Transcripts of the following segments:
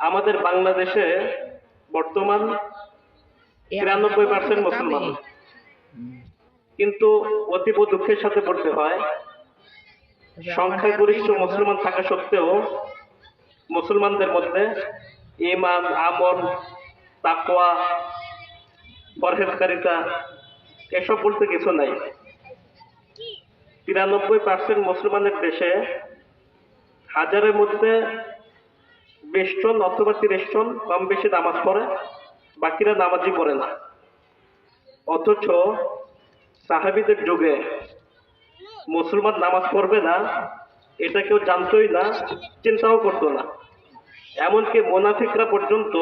আমাদের বাংলাদেশে বর্তমান তিরানব্বই পার্সেন্ট মুসলমান। কিন্তু অতীব দুঃখের সাথে পড়তে হয় সংখ্যাগরিষ্ঠ মুসলমান থাকা সত্ত্বেও মুসলমানদের মধ্যে ইমান আমল তাকোয়া পরহেজকারিতা এসব বলতে কিছু নাই। তিরানব্বই পার্সেন্ট মুসলমানের দেশে হাজারের মধ্যে বিশ জন অথবা তিরিশ জন কম বেশি নামাজ পড়ে, বাকিরা নামাজই পড়ে না। অথচ সাহাবিদের যুগে মুসলমান নামাজ পড়বে না, এটা কেউ জানতোই না, চিন্তাও করতো না। এমনকি মোনাফিকরা পর্যন্ত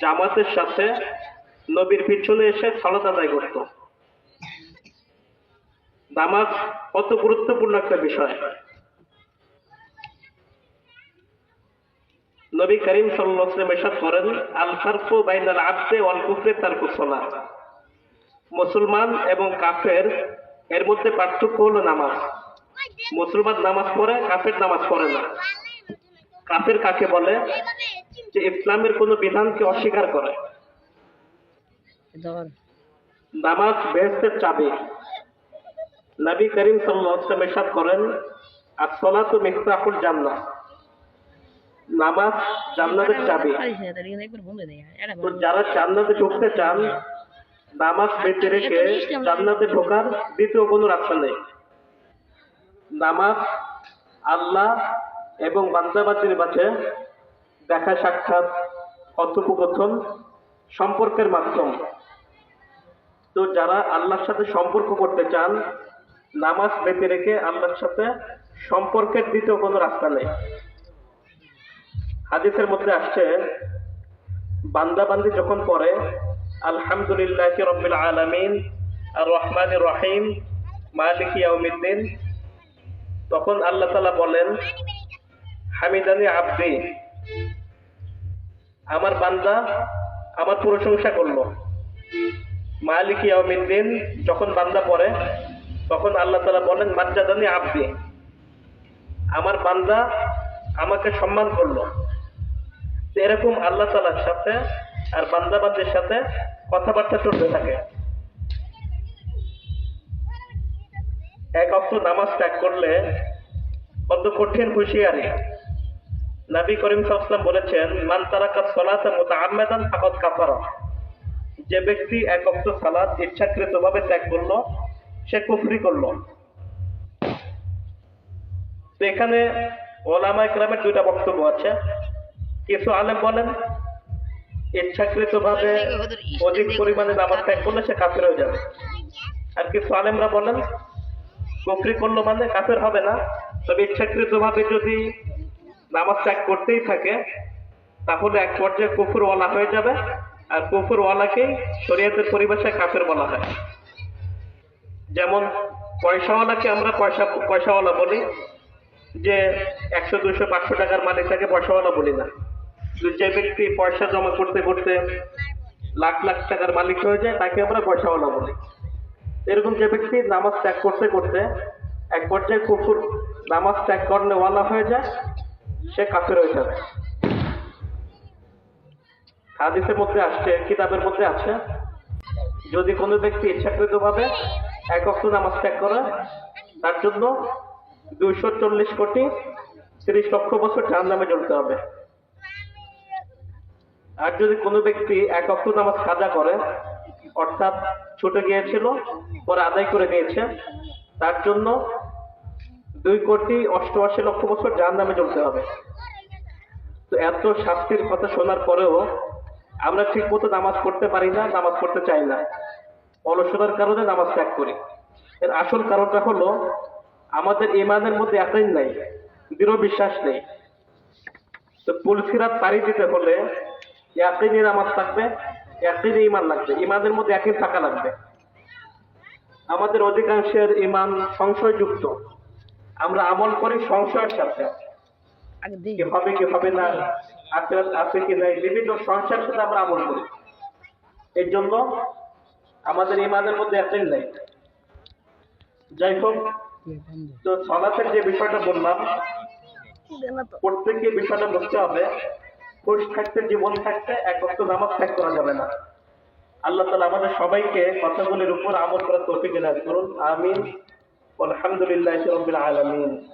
জামাতের সাথে নবীর পিছনে এসে সালাত আদায় করত। নামাজ কত গুরুত্বপূর্ণ একটা বিষয়। নবী করিম ওয়াসাল্লাম ইরশাদ করেন আল ফারকু বাইনাল আবদে ওয়াল কুফরি তারকু সালাত মুসলমান এবং কাফের এর মধ্যে পার্থক্য হলো নামাজ। মুসলমান নামাজ পড়ে কাফের নামাজ পড়ে না। কাফের কাকে বলে? যে ইসলামের কোনো বিধানকে অস্বীকার করে। নামাজ বেহেস্তের চাবি। নবী করিম সাল্লাল্লাহু আলাইহি ওয়াসাল্লাম ইরশাদ করেন as-salatu মিফতাহুল জান্নাহ। নামাজ জান্নাতের চাবি। তো যারা জান্নাতে ঢুকতে চান নামাজ বেঁচে রেখে জান্নাতে ঢোকার দ্বিতীয় কোনো রাস্তা নেই। নামাজ আল্লাহ এবং বান্দাবাতির মাঝে দেখা সাক্ষাৎ কথোপকথন সম্পর্কের মাধ্যম। তো যারা আল্লাহর সাথে সম্পর্ক করতে চান নামাজ বেঁধে রেখে আল্লাহর সাথে সম্পর্কের দ্বিতীয় কোনো রাস্তা নেই। হাদিসের মধ্যে আসছে, বান্দাবান্দি যখন পড়ে, আলহামদুলিল্লাহ রব্বিল আলামিন আর রহমান রহিম, মালিক ইয়াউমিদ্দিন, তখন আল্লাহ তালা বলেন, হামিদানি আব্দি, আমার বান্দা আমার প্রশংসা করল। মালিক ইয়াউমিদ্দিন যখন বান্দা পড়ে, তখন আল্লাহ তালা বলেন, মাজ্জাদানি আব্দি, আমার বান্দা আমাকে সম্মান করল। এরকম আল্লাহ তালার সাথে আর বান্দাবাদের সাথে কথাবার্তা চলতে থাকে। এক অক্ট নামাজ ত্যাগ করলে কত কঠিন হুঁশিয়ারি। নবী করিম সাল্লাম বলেছেন, মান তারাকাত সলাতে মুতাআম্মাদান ফাকাদ কাফারা। যে ব্যক্তি এক অক্ট সালাত ইচ্ছাকৃতভাবে ত্যাগ করল, সে কুফরি করল। তো এখানে ওলামা ইকরামের দুইটা বক্তব্য আছে। কিছু আলেম বলেন ইচ্ছাকৃত ভাবে অধিক পরিমাণে নামাজ ত্যাগ করলে সে কাফের হয়ে যাবে। আর কিছু আলেমরা বলেন কুফরি করল মানে কাফের হবে না তবে ইচ্ছাকৃত ভাবে যদি নামাজ ত্যাগ করতেই থাকে তাহলে এক পর্যায়ে কুফুর ওয়ালা হয়ে যাবে আর কুফুর ওয়ালাকেই শরীয়তের পরিভাষায় কাফের বলা হয়। যেমন পয়সাওয়ালাকে আমরা পয়সা পয়সাওয়ালা বলি যে একশো দুশো পাঁচশো টাকার মালিক তাকে পয়সাওয়ালা বলি না। যে ব্যক্তি পয়সা জমা করতে করতে লাখ লাখ টাকার মালিক হয়ে যায়, তাকে আমরা পয়সাওয়ালা বলি। এরকম যে ব্যক্তি নামাজ ত্যাগ করতে করতে এক পর্যায়ে কুকুর নামাজ ত্যাগ করলে ওয়ালা হয়ে যায়, সে কাফের হয়ে যাবে। হাদিসের মধ্যে আসছে, কিতাবের মধ্যে আছে, যদি কোনো ব্যক্তি ইচ্ছাকৃতভাবে এক অক্ট নামাজ ত্যাগ করে, তার জন্য দুইশো চল্লিশ কোটি তিরিশ লক্ষ বছর নামে জ্বলতে হবে। আর যদি কোনো ব্যক্তি এক অক্ট নামাজ কাজা করে, অর্থাৎ ছুটে গিয়েছিল, পরে আদায় করে দিয়েছে তার জন্য দুই কোটি অষ্টআশি লক্ষ বছর জাহান নামে জ্বলতে হবে। তো এত শাস্তির কথা শোনার পরেও আমরা ঠিক মতো নামাজ পড়তে পারি না, নামাজ পড়তে চাই না। অলসতার কারণে নামাজ ত্যাগ করি। এর আসল কারণটা হলো, আমাদের ইমানের মধ্যে এতই নাই, দৃঢ় বিশ্বাস নেই। তো পুলসিরাত পাড়ি দিতে হলে একদিনই নামাজ থাকবে একদিনই ইমান লাগবে। ইমানের মধ্যে একদিন থাকা লাগবে। আমাদের অধিকাংশের ইমান সংশয়যুক্ত। আমরা আমল করি সংশয়ের সাথে। কি হবে কি হবে না আখেরাত আছে কি নাই বিভিন্ন সংশয়ের সাথে আমরা আমল করি। এর জন্য আমাদের ইমানের মধ্যে একদিন নেই। যাই হোক তো সলাতের যে বিষয়টা বললাম প্রত্যেককে বিষয়টা বুঝতে হবে। কোষ থাকতে, জীবন থাকতে, এক বক্ত নামাজ ত্যাগ করা যাবে না। আল্লাহ তালা আমাদের সবাইকে কথাগুলির উপর আমল করার তৌফিক এনায়ত করুন। আমিন। আলহামদুলিল্লাহ রবিল আলমিন।